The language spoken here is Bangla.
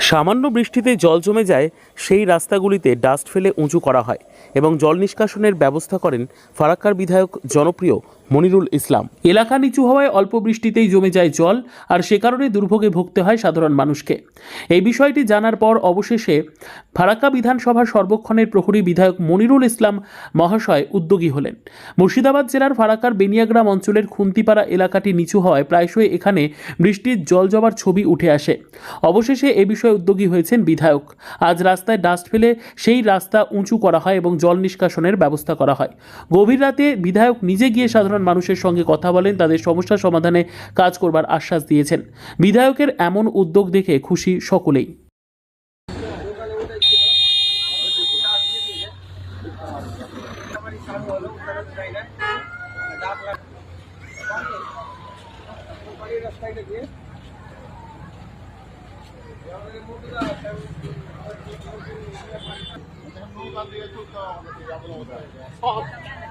সামান্য বৃষ্টিতে জল জমে যায়, সেই রাস্তাগুলিতে ডাস্ট ফেলে উঁচু করা হয় এবং জল নিষ্কাশনের ব্যবস্থা করেন ফারাক্কার বিধায়ক জনপ্রিয় মনিরুল ইসলাম। এলাকা নিচু হওয়ায় অল্প বৃষ্টিতেই জমে যায় জল, আর সে কারণে দুর্ভোগে ভুগতে হয় সাধারণ মানুষকে। এই বিষয়টি জানার পর অবশেষে ফারাক্কা বিধানসভার সর্বক্ষণের প্রহরী বিধায়ক মনিরুল ইসলাম মহাশয় উদ্যোগী হলেন। মুর্শিদাবাদ জেলার ফারাক্কার বেনিয়াগ্রাম অঞ্চলের খুন্তিপাড়া এলাকাটি নিচু হওয়ায় প্রায়শই এখানে বৃষ্টির জল জমার ছবি উঠে আসে। অবশেষে এ বিষয়ে উদ্যোগী হয়েছেন বিধায়ক। আজ রাস্তায় ডাস্ট ফেলে সেই রাস্তা উঁচু করা হয় এবং জল নিষ্কাশনের ব্যবস্থা করা হয়। গভীর রাতে বিধায়ক নিজে গিয়ে সাধারণ মানুষের সঙ্গে কথা বলেন, তাদের সমস্যা সমাধানে কাজ করবার আশ্বাস দিয়েছেন। বিধায়কের এমন উদ্যোগ দেখে খুশি সকলেই।